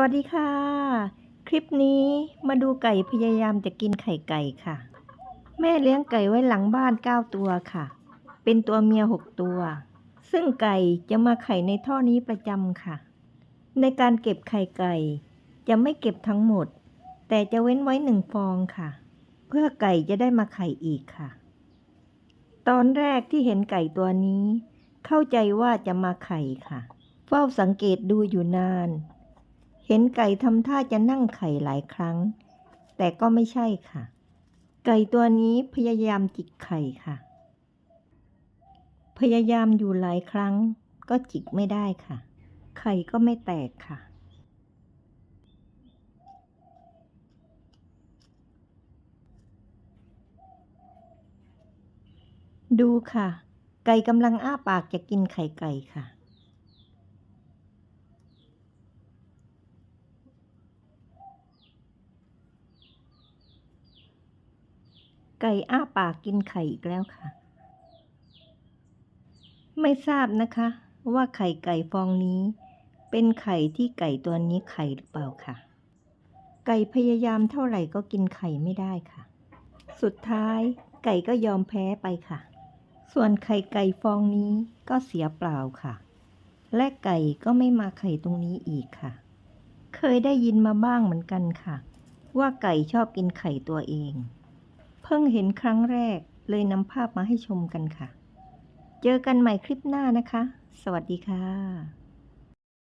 วัสดีค่ะ คลิปนี้มาดูไก่พยายามจะกินไข่ไก่ค่ะ แม่เลี้ยงไก่ไว้หลังบ้าน 9 ตัวค่ะ เป็นตัวเมีย 6 ตัว ซึ่งไก่จะมาไข่ในท่อนี้ประจำค่ะ ในการเก็บไข่ไก่ จะไม่เก็บทั้งหมด แต่จะเว้นไว้หนึ่งฟองค่ะ เพื่อไก่จะได้มาไข่อีกค่ะ ตอนแรกที่เห็นไก่ตัวนี้ เข้าใจว่าจะมาไข่ค่ะ เฝ้าสังเกตดูอยู่นาน เห็นไก่ทำท่าจะนั่งไข่หลายครั้ง แต่ก็ไม่ใช่ค่ะ ไก่ตัวนี้พยายามจิกไข่ค่ะ พยายามอยู่หลายครั้ง ก็จิกไม่ได้ค่ะ ไข่ก็ไม่แตกค่ะ ดูค่ะ ไก่กำลังอ้าปากจะกินไข่ไก่ค่ะ ไก่อ้าปากกินไข่อีกแล้วค่ะ ไม่ทราบนะคะ ว่าไข่ไก่ฟองนี้ เป็นไข่ที่ไก่ตัวนี้ไข่หรือเปล่าค่ะ ไก่พยายามเท่าไหร่ก็กินไข่ไม่ได้ค่ะ สุดท้ายไก่ก็ยอมแพ้ไปค่ะ ส่วนไข่ไก่ฟองนี้ก็เสียเปล่าค่ะ และไก่ก็ไม่มาไข่ตรงนี้อีกค่ะ เคยได้ยินมาบ้างเหมือนกันค่ะ ว่าไก่ชอบกินไข่ตัวเอง เพิ่งเห็นครั้งแรกเลยนำภาพมาให้ชมกันค่ะ เจอกันใหม่คลิปหน้านะคะ สวัสดีค่ะ